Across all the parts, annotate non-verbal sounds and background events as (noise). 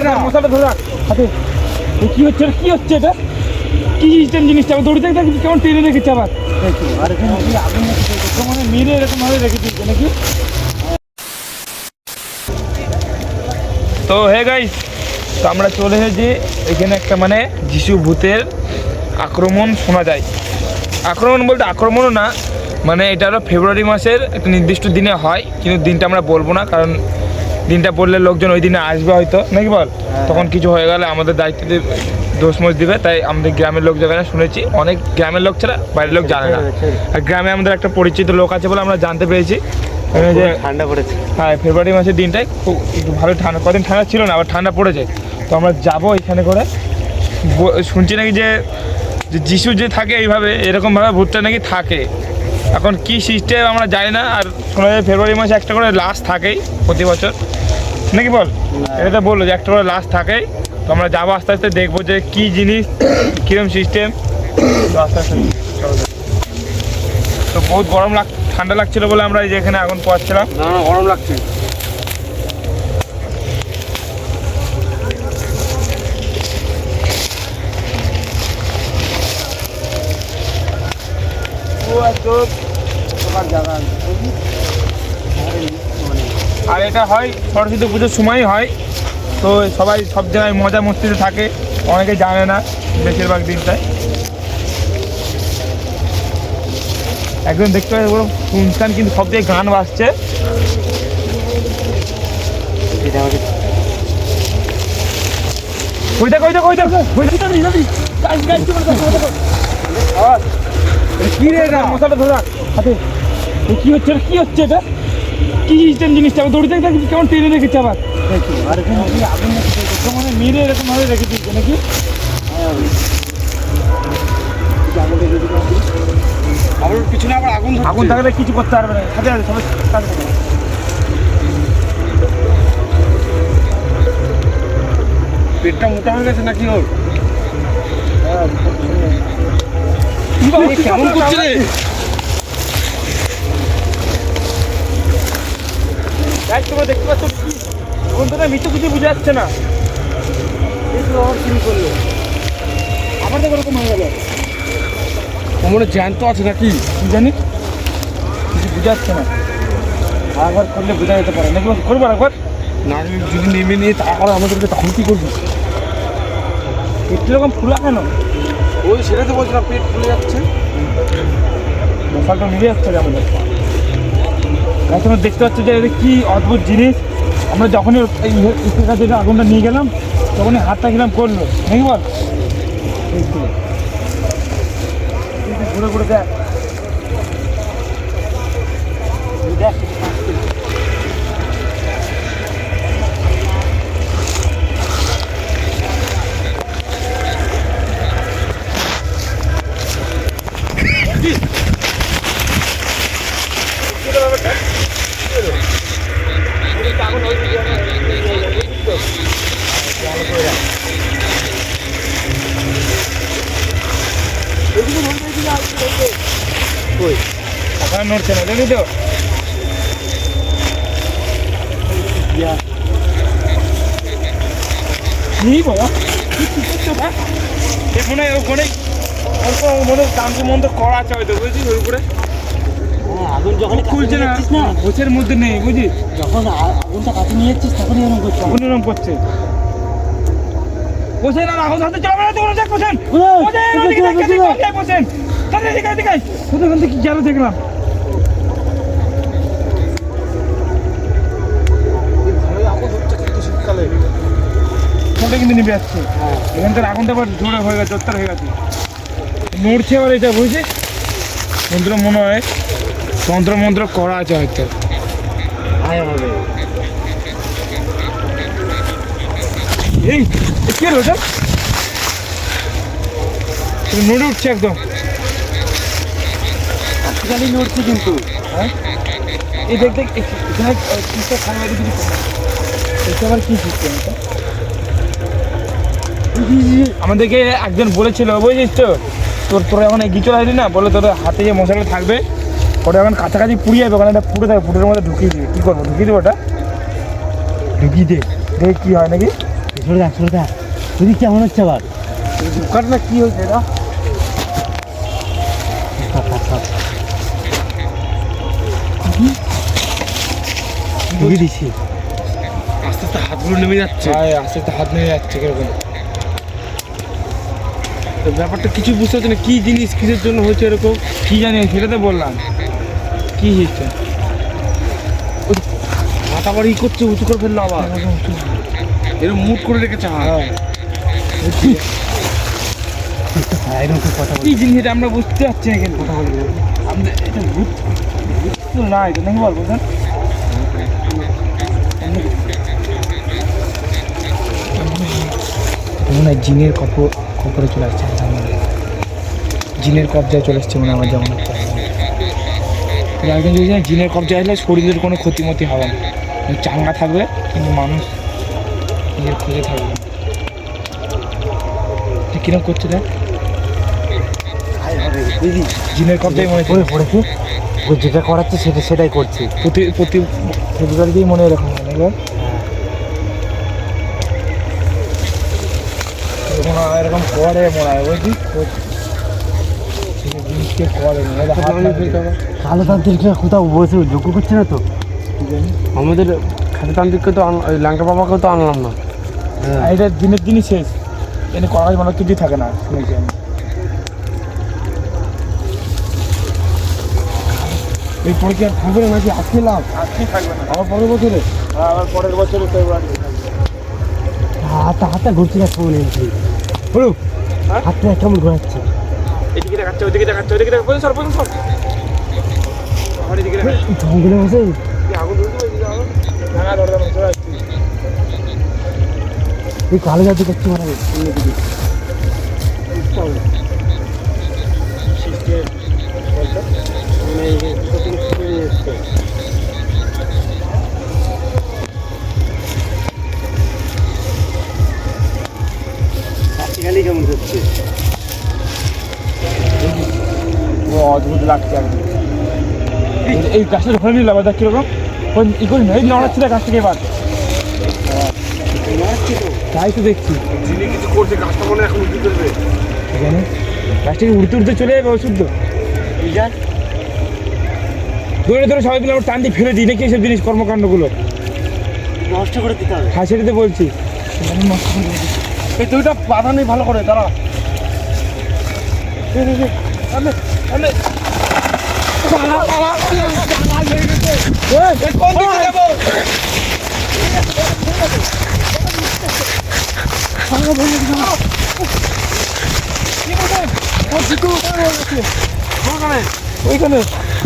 এটা মশাটা ধরে রাখ। হাতে। কি হচ্ছে এটা? কি হচ্ছে এটা? কি সিস্টেম জিনিসটা? দড়ি থেকে কেমন টেনে রেখেছে আবার? আর মানে মেরে এরকম ভাবে রেখে দিয়েছে নাকি? তো হে গাইস তো আমরা চলে এসেছি। এখানে একটা মানে যিশু ভূতের আক্রমণ শোনা যায়। আক্রমণ বলতে আক্রমণও না মানে এটা হলো ফেব্রুয়ারি মাসের একটা নির্দিষ্ট দিনে হয়। কিন্তু দিনটা আমরা বলব না কারণ দিনটা পড়লে লোকজন ওই দিনে আসবে হয়তো। নাকি বল? তখন কিছু হয়ে গেলে আমাদের দায়িত্ব দিয়ে দোষ মোষ দিবে। তাই আমাদের গ্রামের লোক যাবে না শুনেছি। অনেক গ্রামের লোক ছাড়া বাইরের লোক জানে না। আর গ্রামে আমাদের একটা পরিচিত লোক আছে বলে আমরা জানতে পেরেছি। ঠান্ডা পড়েছে। হ্যাঁ ফেব্রুয়ারি মাসের দিনটাই খুব একটু ভালো ঠান্ডা কদিন ঠান্ডা ছিল না আবার ঠান্ডা পড়েছে। তো আমরা যাব এখানে করে। শুনছি নাকি যে যে যিশু যে থাকে এইভাবে এরকমভাবে ভূতটা নাকি থাকে। এখন কি সিস্টেম আমরা জানি না, আর শোনা যায় ফেব্রুয়ারি মাসে একটা করে লাশ থাকেই প্রতি বছর। নাকি বল? এটা তো বলল যে একটা করে লাশ থাকেই। তো আমরা যাব আস্তে আস্তে দেখব যে কি জিনিস কীরকম সিস্টেম। তো আস্তে আস্তে তো বহুত গরম লাগ, ঠান্ডা লাগছিল বলে আমরা এই যে এখানে আগুন না, গরম লাগছে। আর এটা হয়, সরস্বতী পুজোর সময় হয়। তো সবাই সব জায়গায় মজা মস্তিতে থাকে, অনেকে জানে না বেশিরভাগ দিনটায়। একদম দেখতে পাচ্ছি পুরো শুনছেন, কিন্তু সব থেকে গান বাজছে। ওই দেখ ওই কি রে এটা? মশাটা ধরে হাতে। কি হচ্ছে? কি হচ্ছে এটা? কি সিস্টেম জিনিসটা? আবার দড়ি থেকে কেমন টেনে রেখেছে আবার? আর আগুন মানে মেরে এরকম ভাবে রেখে দিয়েছে নাকি? আবার পিছনে আবার আগুন আগুন থাকলে কিছু করতে পারবে না। সাথে সবাই কাজে পেটটা মোটা হয়ে গেছে নাকি ওর? এ কেমন করছে রে? তোমরা দেখতে পাচ্ছ কি না মৃত্যু কিছু বুঝে যাচ্ছে না। আবার শুরু করল। আবার তো এরকম হয়ে গেল। কোমরে জ্যান্ত আছে নাকি? কি জানি? কিছু বুঝে যাচ্ছে না। আর একবার করলে বোঝা যেতে পারে। নাকি? করব একবার না যদি নেমে নিয়ে তারপরে আমাদেরকে তখন কি করবি? একটু রকম ফুলা কেন? ওই সেটা তো বলছিলাম পেট ফুলে যাচ্ছে। মশালটা নিভে যাচ্ছে আমাদের। তোমরা দেখতে পাচ্ছ যে এটা কি অদ্ভুত জিনিস। আমরা যখনই এই ইসের কাছে আগুনটা নিয়ে গেলাম তখনই হাতটা কিলাম করল নাকি বল? ঘুরে ঘুরে দেখ। দেখ। নড়ছে না দেখি তো বাবা ভাই এখানে ওখানে মনে দামকে মন্দ করা আছে হয়তো বুঝছিস ওর উপরে? হ্যাঁ, আগুন যখন খুলছে না গোছের মধ্যে নেই বুঝিস যখন আগুনটা কাছে নিয়ে যাচ্ছিস তখনই এরকম করছিস তখন এরকম করছে। আর হাতে চলবে না দেখ তাহলে কি গেল দেখলাম। কিন্তু কিন্তু নিভে যাচ্ছে। এখানকার আগুনটা আবার জোরে হয়ে গেছে জোরদার হয়ে গেছে। নড়ছে আবার এটা বুঝছিস মন্ত্র মনে হয় তন্ত্র মন্ত্র করা আছে হয়তো। এই কি ওটা নড়ে উঠছে একদম। আজকালই নড়ছে কিন্তু। হ্যাঁ? এই দেখ দেখ কিসটা খাওয়া কিছু এটা আবার কি সিস্টেম এটা? আমাদেরকে একজন বলেছিল বুঝছিস তো? তোর তোর এখন এগিয়ে চলে আসবি না বলে তোর হাতে যে মশলাটা থাকবে ওটা এখন কাছাকাছি পুড়িয়ে যাবে ওখানে একটা পুড়ে থাকে পুরের মধ্যে ঢুকিয়ে দিবে। কী করব ঢুকিয়ে দেবো ওটা? ঢুকিয়ে দে দেখি কী হয় নাকি। সরে দেখ সরে দেখ যদি কেমন হচ্ছে আবার। দোকান কী হয়েছে এটা? দিচ্ছি আস্তে আস্তে হাতগুলো নেমে যাচ্ছে। আস্তে আস্তে হাত নেমে যাচ্ছে কীরকম। তো ব্যাপারটা কিছু বুঝতে পারছি না কী জিনিস কিসের জন্য হয়েছে এরকম? কী জানি সেটা তো বললাম। কী হিসছে মাথা ই করছে উঁচু করে ফেলল আবার। এরকম মুট করে। রেখেছে হ্যাঁ। হ্যাঁ, এরকম কথা কি জিনিস এটা আমরা বুঝতে পারছি না কথা আমরা এটা ভূত না এটা নাকি বলব স্যার মনে হয় জিনের কপ কপরে চলে আসছে। জিনের কবজায় চলে আসছে মনে আমার যেমন একজন যদি জিনের কবজায় আসলে শরীরের কোনো ক্ষতিমতি হবে না। মানে চাঙ্গা থাকবে কিন্তু মানুষ নিজের খুঁজে থাকবে তুই কিরম করছে দেখ? জিনের কবজায় মনে করে পড়ে পড়েছে ও যেটা করাচ্ছে সেটা সেটাই করছে। প্রতি প্রতি প্রতিবারই মনে এরকম হয় এবার এরকম এরকম করে মনে হয় বুঝলি? জিনিসকে করে না এবার হাত লাগিয়ে কালো তান্ত্রিকরা কোথাও বসে যোগ্য করছে না তো? আমাদের খাদ্যতান্ত্রিককে তো আন- ওই লঙ্কা বাবাকেও তো আনলাম না। আর এটা দিনের দিনই শেষ। এনে করার মনে হয় কিছুই থাকে না শুনেছি আমি। এরপরে কি আর থাকবে না নাকি? আজকে লাভ? আজকে থাকবে না। আবার পরের বছরে? আবার পরের বছরে ফেব্রুয়ারি হাতটা হাতটা ঘুরছে না কেমন হ্যাঁ? হাতটা কেমন ঘোরাচ্ছে? এদিকে দেখাচ্ছে ওদিকে দেখাচ্ছে ওদিকে দেখা বলুন সর বলুন সর আবার এদিকে দেখাচ্ছে আগুন ধরতে ভাঙা বন্ধ করে আসছি এই কালো জাতি করছি মানে অন্যদিকে কেমন লাগছে একদম এই- এই গাছটা ধরে নিলাম দেখ কীরকম ই করি না এই নড়াচ্ছি না গাছ থেকে এবার তাই তো দেখছি কিছু করছে গাছটা মনে এখন উঠে ফেলবে এখানে গাছটাকে উড়তে উড়তে চলে যাবে ওষুধ ধরে ধরে সবাই মিলে আমরা টান দিয়ে ফেলে দিই নাকি এসব জিনিস কর্মকাণ্ডগুলো নষ্ট করে দিতে হবে হ্যাঁ সেটাতে বলছি এই দুইটা বাধা নেই ভালো করে দাঁড়া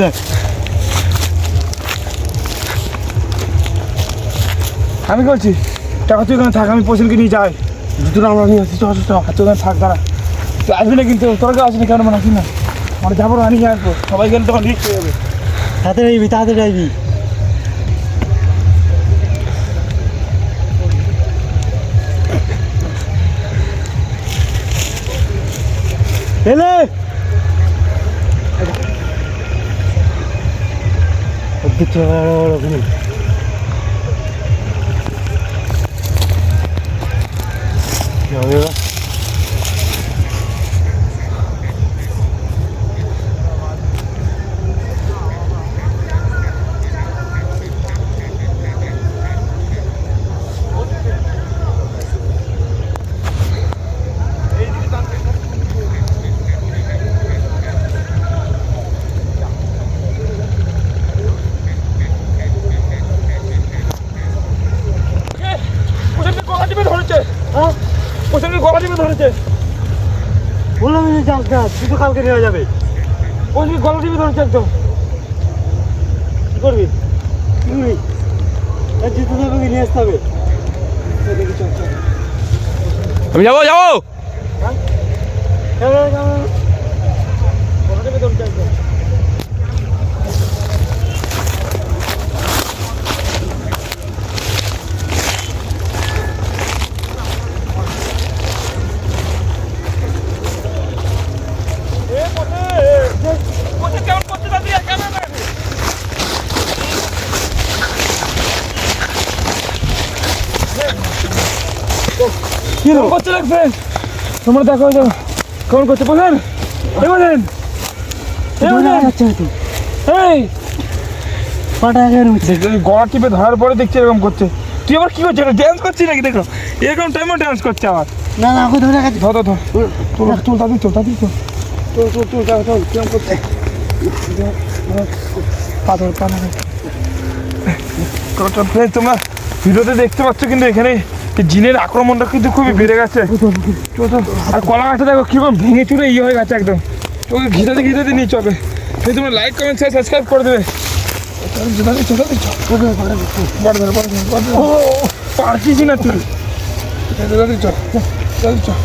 দেখ আমি বলছি, টাকা তুই ওখানে থাক, আমি পছন্দকে নিয়ে যাই। দুটো আমরা নিয়ে আসছি চল থাক, দাঁড়া। আসবি না কিন্তু? তোর আসবি কেন? মানে আসবি না? আমরা যাব আনি আসব সবাই গেলে তখন রিক্স হয়ে যাবে তাড়াতাড়ি আইবি তাড়াতাড়ি আইবি এলে চলে গেল ওখানে কি হবে এবার? ওখানে গলা টিপে ধরেছে হ্যাঁ? ওখানে গলা টিপে ধরেছে না শুধু কালকে নেওয়া যাবে। ওখানে গলা দিবি ধরেছে একদম। কি করবি? কি করবি আর নিয়ে আসতে হবে। আমি যাব যাব! চল, চল, চল। গলা টিপে ধরেছে একদম কেমন করছে দাদি কেমন কি করছে তোমরা দেখো যাও কেমন করছে বলেন এ বলেন এ দৌড়ে বলেন যাচ্ছে হয়তো। এই। পাটা একেবারে গলা টিপে ধরার পরে দেখছি এরকম করছে। তুই আবার কি করছিস? ড্যান্স করছিস নাকি? দেখো এরকম টাইমও ড্যান্স করছে আবার। না ধরে তুল তুল তাড়াতাড়ি তাড়াতাড়ি করছে পাথর। (laughs) তোমরা ভিডিওতে দেখতে পাচ্ছ কিন্তু এখানে জিনের আক্রমণটা কিন্তু খুবই বেড়ে গেছে। আর কলা গাছটা দেখো কীরকম ভেঙে চুরে ইয়ে হয়ে গেছে একদম। তোকে ঘিরাতে ঘিরাতে নিয়ে চবে সেই তোমরা লাইক কমেন্ট শেয়ার সাবস্ক্রাইব করে দেবে। পারছিস না তুই। চল চল।